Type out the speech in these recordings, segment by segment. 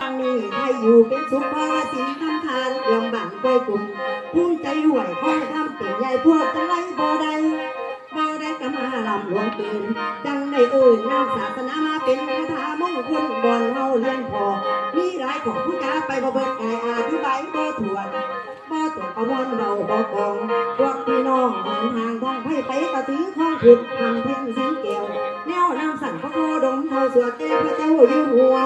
ทางนี้ไทยอยู่เป็นสุภาวะสินทำทานลำบังกล้วยกลุ่มภูมิใจรวยคอทำเป็นใหญ่พวกจะไรบ่ได้บ่ได้กมาลำหลวงเกินจังได้เอ่ยนามศาสนามาเป็นคาถามงคลบอนเฮาเลี้ยงพอมีหลายของผู้จ้าไปบ่เบิดกายอาธิบายบ่ถวนบ่ตัวประมวลเราบ่กองพวกพี่น้องเดินทางท่องไพ่ไปกระถือข้องผิดทำเพ่งสิงแก้วแนวน้ำสั่นพระโคดมเท่าสวดแก้พระเจ้าอยู่หัว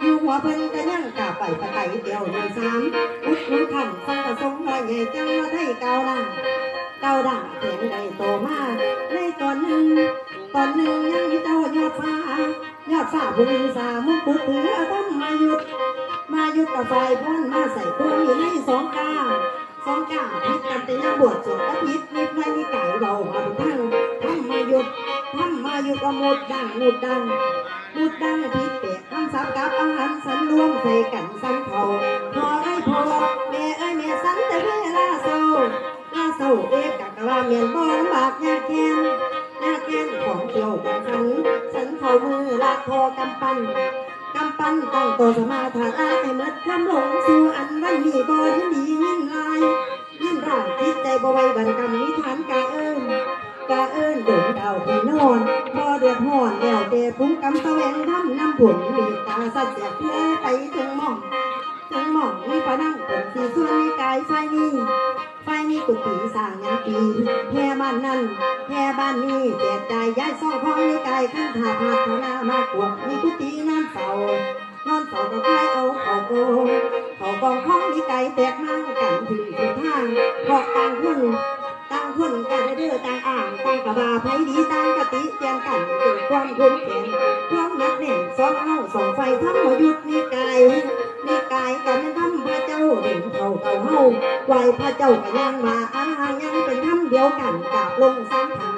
อยู่หัวเพิ่นก็ยังกล้าไปตะไคร้เดียวในสามพุทธคุณคำสังกะสงน้อยใหญ่จังว่าได้เกาหน้าเกาด่าแถมได้โตมาในตอนหนึ่งตอนหนึ่งยังมีเจ้ายอดฟ้ายอดฟ้าบุญสามุกุฎเถือทำมาหยุด มาหยุดกับไฟพ่นมาใส่ตัวอยู่ในสองก้าวสองก้าวพิษกันแต่ยังบวชสวดก็พิษนิดไม่มีไก่เรามาทุกทั้งทำมาหยุดทำมาหยุดก็หมดดังหมดดังหมดดังพิษ สับกับอาหารสันรวมใส่กันสันเผาพอไอ้พอแม่ไอ้แม่สันแต่เวลาเศร้าลาเศร้าเอกกะกะว่าเมียนบ่ลำบากยากแค้นยากแค้นของเกี่ยวกันสันสันเข่ามือละพอกำปั้นกำปั้นตั้งตัวสมาธิอาให้หมดความหลงสู่อันวันนี้บ่ยินดียินลายยินร่างจิตใจบ่ไหวบันกรรมนิทานกาเอิ้นกาเอิ้นดวงดาวที่นอน เดือดร้อนแล้วแต่พุ่งกำแสวงทำน้ำผลมีตาสัตว์เสียเพื่อไปถึงหม่องถึงหม่องมีพระนั่งผลสีส่วนในกายไฟนี้ไฟนี้กุฏิสร้างยังปีแพ่บ้านนั้นแพ่บ้านนี้แจกจ่ายย้ายซ่องของในกายขึ้นถาพาธนามากวดมีกุฏินอนเฝ้านอนเฝ้าก็คายเอาเขาโกเขากองข้องนี่ไก่แตกมั่งกันถึงทางเพราะต่างคนต่างคน ไหวพระเจ้าก็ยังมาอาหารยังเป็นทำเดียวกันกับลงสังทางทั้ง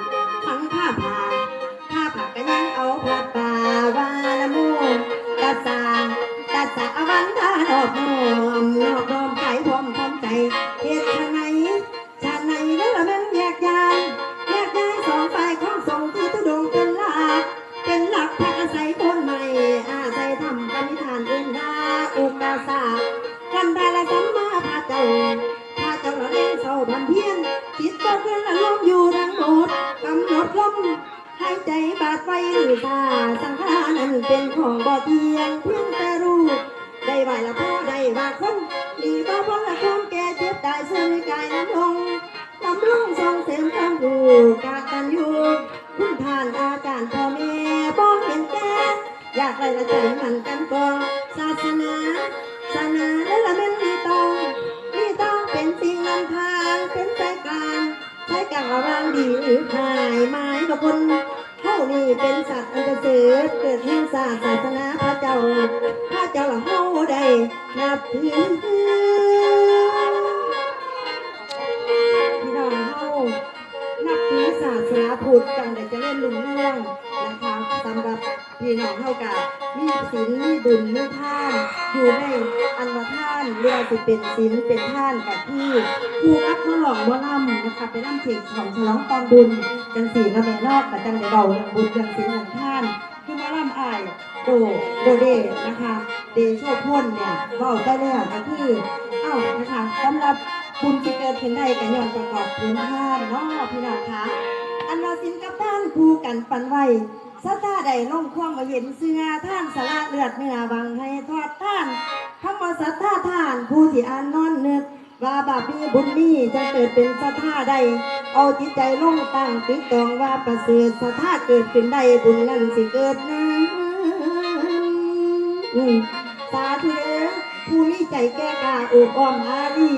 เจ้าละเล่นเศร้าพันเพียนจิตตกเป็นละลมณ์อยู่ทั้งหมดกำหนดลมหายใจบาดไว้หรือตาสังขารนั้นเป็นของบ่เที่ยงเพียงแต่รู้ ได้ไหวละพ่อได้ว่าคนดีบ่พ้นละความแก่เจ็บตายส่วนในกายน้ำลงน้ำลงทรงเสริมความรู้กากันอยู่คุณทานอาจารย์พ่อแม่บ่เห็นแก่อยากได้ละใจมันกันก่อนศาสนาศาสนา นี้เป็นสัตว์อันเกษตรเกิดแห่งศาสตร์ศาสนาพระเจ้า พระเจ้าละเฮาได้นับถือพี่น้องเฮานับถือศาสนาพุทธจังได้จะเล่นลุงเรื่องนะคะสำหรับพี่น้องเฮากะมีศีลมีบุญมีท่านอยู่ในอันว่าท่านเรือสิเป็นศีลเป็นท่านกับที่ผู้อักมาหลอกบ่นำ นะคะไปนำเสียงของฉลองตอนบุญ จังสีละแม่นอกกับจังได้เบาเรื่องบุญจังสีหลังท่านคือมาล่ำอายโดโดเดนะคะ เดโชพ่นเนี่ยเบาได้แล้วก็คือเอ้านะคะสำหรับบุญที่เกิดขึ้นได้กันย้อนประกอบพื้นท่านเนาะพี่น้องคะอันว่าสินกับท่านคู่กันปันไว้สตาใดลงความมาเห็นเสื้อท่านสละเลือดเนื้อวังให้ทอดท่านคำว่าสัทธาท่านผู้ที่อ่านนอนเนึก ว่าบาปมีบุญมีจะเกิดเป็นสัทธาใด เอาจิตใจลงตั้งตึกตองว่าประเสริฐสัทธาเกิดขึ้นได้บุญนั้นสิเกิดนั้นอืมสาธุเด้อผู้มีใจแก้กาโอบอ้อมอารี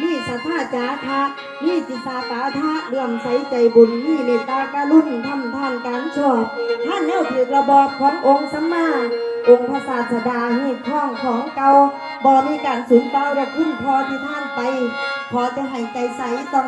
มีสัทธาจาทะมีจิตสาปาทะเลื่อมใสใจบุญมีเมตตาการุณทำทานการชอบท่านแนวถือระบอบขององค์สัมมา องค์พระศาสดาหีบท่องของเก่า บ่มีการสูญเปล่าและคุ้นพอที่ท่านไปพอจะหายใจใสต้อง